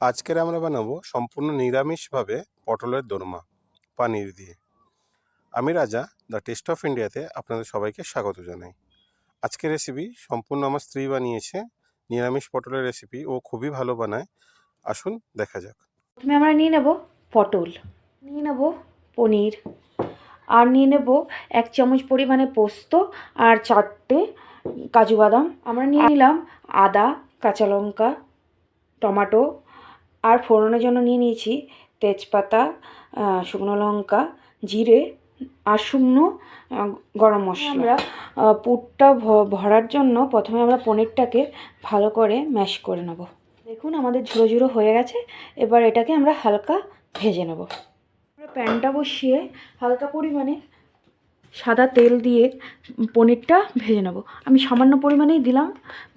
আজকের আমরা বানাবো সম্পূর্ণ নিরামিষভাবে পটলের দোরমা, পানির দিয়ে। আমি রাজা, দ্য টেস্ট অফ ইন্ডিয়াতে আপনাদের সবাইকে স্বাগত জানাই। আজকের রেসিপি সম্পূর্ণ আমার স্ত্রী বানিয়েছে, নিরামিষ পটলের রেসিপি ও খুবই ভালো বানায়। আসুন দেখা যাক। প্রথমে আমরা নিয়ে নেব পটল, নিয়ে নেব পনির, আর নিয়ে নেব এক চামচ পরিমাণে পোস্ত আর চারটে কাজু বাদাম। আমরা নিয়ে নিলাম আদা, কাঁচা লঙ্কা, টমাটো আর ফোড়নের জন্য নিয়ে নিয়েছি তেজপাতা শুকনো লঙ্কা জিরে আর শুকনো গরম মশলা। আমরা পুরটা ভ- ভরার জন্য প্রথমে আমরা পনিরটাকে ভালো করে ম্যাশ করে নেব। দেখুন আমাদের ঝুড়ো ঝুড়ো হয়ে গেছে এবার এটাকে আমরা হালকা ভেজে নেব। আমরা প্যানটা বসিয়ে হালকা পরিমাণে সাদা তেল দিয়ে পনিরটা ভেজে নেব। আমি সামান্য পরিমাণেই দিলাম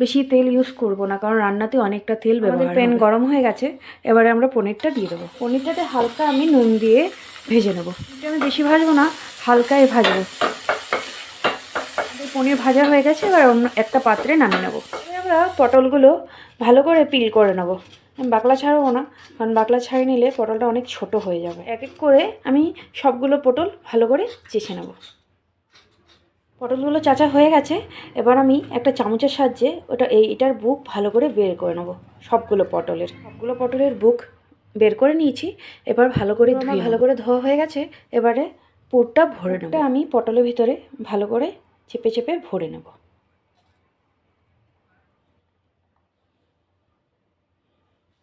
বেশি তেল ইউজ করব না কারণ রান্নাতে অনেকটা তেল ব্যবহার প্যান গরম হয়ে গেছে এবারে আমরা পনিরটা দিয়ে দেবো। পনিরটাতে হালকা আমি নুন দিয়ে ভেজে নেব। এটা আমি বেশি ভাজবো না হালকায় ভাজবো। পনির ভাজা হয়ে গেছে এবার অন্য একটা পাত্রে নামিয়ে নেব। আমরা পটলগুলো ভালো করে পিল করে নেব। আমি বাকলা ছাড়বো না কারণ বাকলা ছাড়িয়ে নিলে পটলটা অনেক ছোট হয়ে যাবে। এক এক করে আমি সবগুলো পটল ভালো করে চেষে নেব। পটলগুলো চাচা হয়ে গেছে এবার আমি একটা চামচের সাহায্যে ওটা এই এটার বুক ভালো করে বের করে নেব সবগুলো পটলের। সবগুলো পটলের বুক বের করে নিয়েছি এবার ভালো করে ধুয়ে ভালো করে ধোয়া হয়ে গেছে এবারে পুরটা ভরে নেব। আমি পটলের ভিতরে ভালো করে চেপে চেপে ভরে নেব।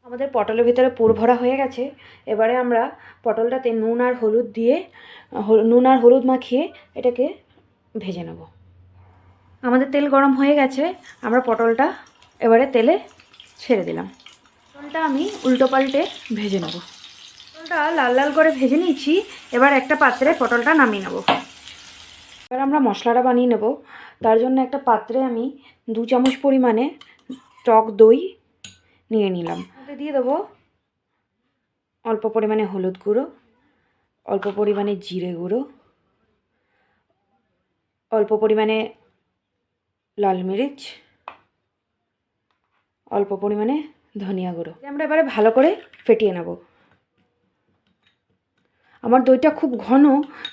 আমাদের পটলের ভিতরে পুর ভরা হয়ে গেছে এবারে আমরা পটলটাতে নুন আর হলুদ দিয়ে নুন আর হলুদ মাখিয়ে এটাকে ভেজে নেব। আমাদের তেল গরম হয়ে গেছে, আমরা পটলটা এবারে তেলে ছেড়ে দিলাম। পটলটা আমি উল্টো পাল্টে ভেজে নেব। পটলটা লাল লাল করে ভেজে নিয়েছি, এবার একটা পাত্রে পটলটা নামিয়ে নেব। এবার আমরা মশলাটা বানিয়ে নেব। তার জন্য একটা পাত্রে আমি দু চামচ পরিমাণে টক দই নিয়ে নিলাম। দিয়ে দেবো অল্প পরিমাণে হলুদ গুঁড়ো, অল্প পরিমাণে জিরে গুঁড়ো অল্প পরিমাণে লাল মিরিচ, অল্প পরিমাণে ধনিয়া গুঁড়ো। আমরা এবারে ভালো করে ফেটিয়ে নেব। আমার দইটা খুব ঘন,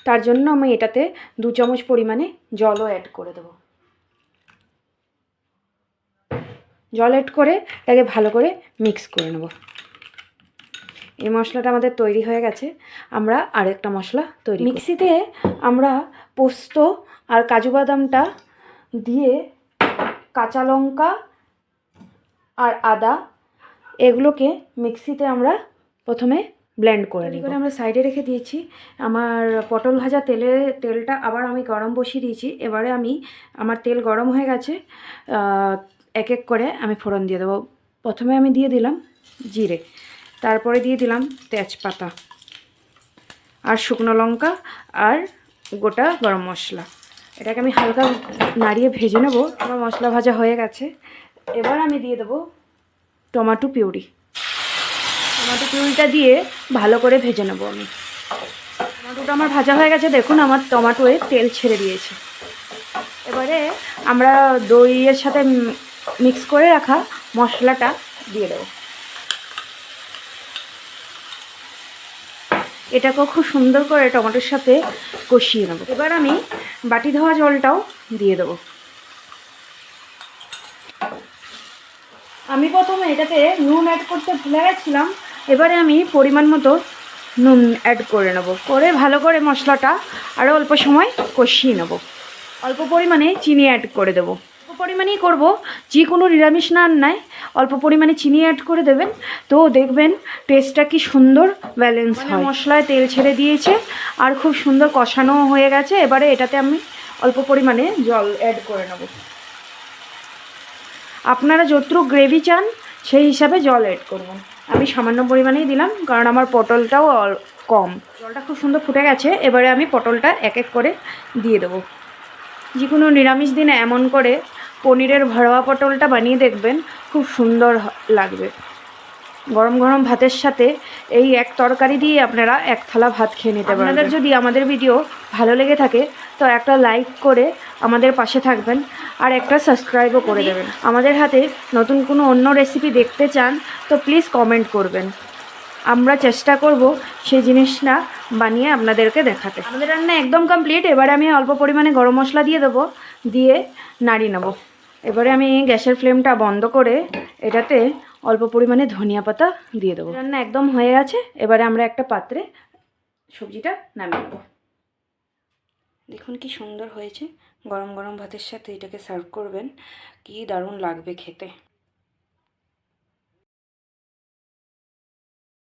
তার জন্য আমি এটাতে দু চামচ পরিমাণে জলও অ্যাড করে দেবো। জল অ্যাড করে এটাকে ভালো করে মিক্স করে নেব। এই মশলাটা আমাদের তৈরি হয়ে গেছে। আমরা আরেকটা মশলা তৈরি মিক্সিতে আমরা পোস্ত আর কাজু বাদামটা দিয়ে কাঁচা লঙ্কা আর আদা এগুলোকে মিক্সিতে আমরা প্রথমে ব্লেন্ড করে নিই করে আমরা সাইডে রেখে দিয়েছি। আমার পটল ভাজা তেলে তেলটা আবার আমি গরম বসিয়ে দিয়েছি। এবারে আমি আমার তেল গরম হয়ে গেছে এক এক করে আমি ফোড়ন দিয়ে দেবো। প্রথমে আমি দিয়ে দিলাম জিরে। তারপরে দিয়ে দিলাম তেজপাতা আর শুকনো লঙ্কা আর গোটা গরম মশলা। এটাকে আমি হালকা নাড়িয়ে ভেজে নেব। আমার মশলা ভাজা হয়ে গেছে। এবার আমি দিয়ে দেবো টমাটো পিউরি। টমাটো পিউরিটা দিয়ে ভালো করে ভেজে নেব আমি। টমাটোটা আমার ভাজা হয়ে গেছে। দেখুন, আমার টমাটোয়ে তেল ছেড়ে দিয়েছে। এবারে আমরা দইয়ের সাথে মিক্স করে রাখা মশলাটা দিয়ে দেবো। এটাকেও খুব সুন্দর করে টমেটোর সাথে কষিয়ে নেব। এবার আমি বাটি ধোয়া জলটাও দিয়ে দেবো। আমি প্রথমে এটাতে নুন অ্যাড করতে ভুলে গেছিলাম। এবারে আমি পরিমাণ মতো নুন অ্যাড করে নেব। করে ভালো করে মশলাটা আরও অল্প সময় কষিয়ে নেব। অল্প পরিমাণে চিনি অ্যাড করে দেবো। পরিমাণেই করব। যে কোনো নিরামিষ রান্নায় অল্প পরিমাণে চিনি অ্যাড করে দেবেন। তো দেখবেন টেস্টটা কি সুন্দর ব্যালেন্স হয়। মশলায় তেল ছেড়ে দিয়েছে আর খুব সুন্দর কষানো হয়ে গেছে। এবারে এটাতে আমি অল্প পরিমাণে জল অ্যাড করে নেব। আপনারা যতটুকু গ্রেভি চান সেই হিসাবে জল অ্যাড করবেন আমি সামান্য পরিমাণেই দিলাম কারণ আমার পটলটাও কম। জলটা খুব সুন্দর ফুটে গেছে। এবারে আমি পটলটা এক এক করে দিয়ে দেবো। যে কোনো নিরামিষ দিনে এমন করে পনিরের ভরোয়া পটলটা বানিয়ে দেখবেন খুব সুন্দর লাগবে। গরম গরম ভাতের সাথে এই এক তরকারি দিয়ে আপনারা এক থালা ভাত খেয়ে নিতে পারেন আপনাদের যদি আমাদের ভিডিও ভালো লেগে থাকে তো একটা লাইক করে আমাদের পাশে থাকবেন আর একটা সাবস্ক্রাইবও করে দেবেন। আমাদের হাতে নতুন কোনো অন্য রেসিপি দেখতে চান তো প্লিজ কমেন্ট করবেন। আমরা চেষ্টা করব সেই জিনিসটা বানিয়ে আপনাদেরকে দেখাতে। আমাদের রান্না একদম কমপ্লিট এবারে আমি অল্প পরিমাণে গরম মশলা দিয়ে দেবো দিয়ে নাড়িয়ে নেব। এবারে আমি গ্যাসের ফ্লেমটা বন্ধ করে এটাতে অল্প পরিমাণে ধনিয়া পাতা দিয়ে দেবো। রান্না একদম হয়ে গেছে। এবারে আমরা একটা পাত্রে সবজিটা নামিয়ে দেবো দেখুন কি সুন্দর হয়েছে। গরম গরম ভাতের সাথে এটাকে সার্ভ করবেন। কি দারুণ লাগবে খেতে।